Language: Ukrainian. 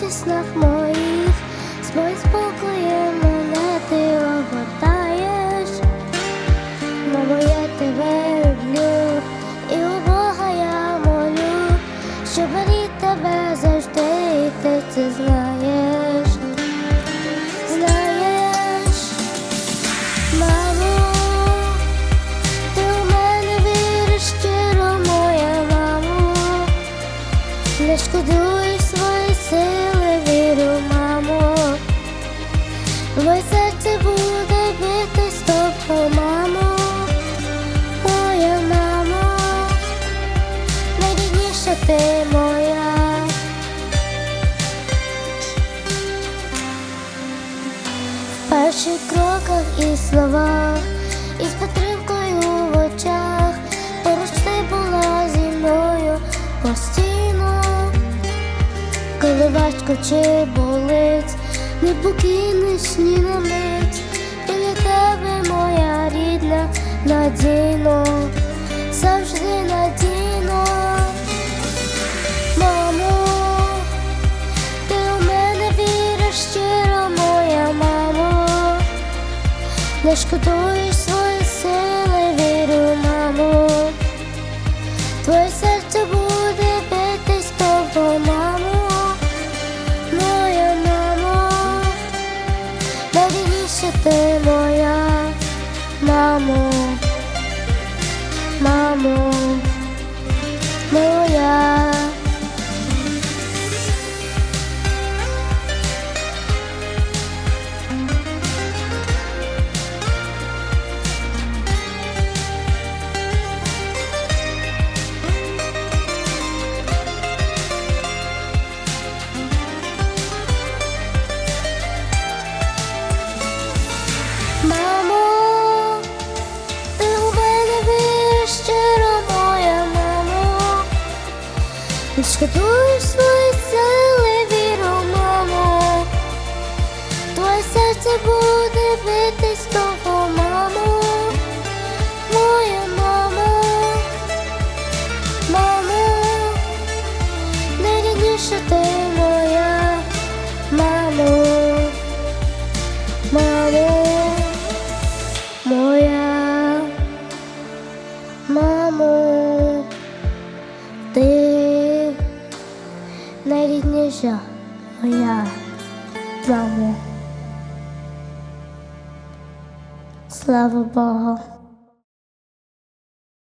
наче снах моїх, Спой спокоєм мене ти огортаєш, мамо, я тебе люблю, і у Бога я молю, щоб рід тебе завжди, і ти це знаєш, знаєш, мамо, ти у мене віриш щиро, моя мамо, не шкодуй. Кроках і словах, і з підтримкою в очах, поруч ти була зі мною постійно, коли важко чи болить, не покинеш ні на мить, біля тебе моя рідна, надійно, не шкодуєш свої сили, вірю, маму, Твоє серце буде битись тобою, мамо, моя мамо, найрідніша ти моя, мамо, мамо, не шкодуєш найрідніша моя мамо. Слава Богу.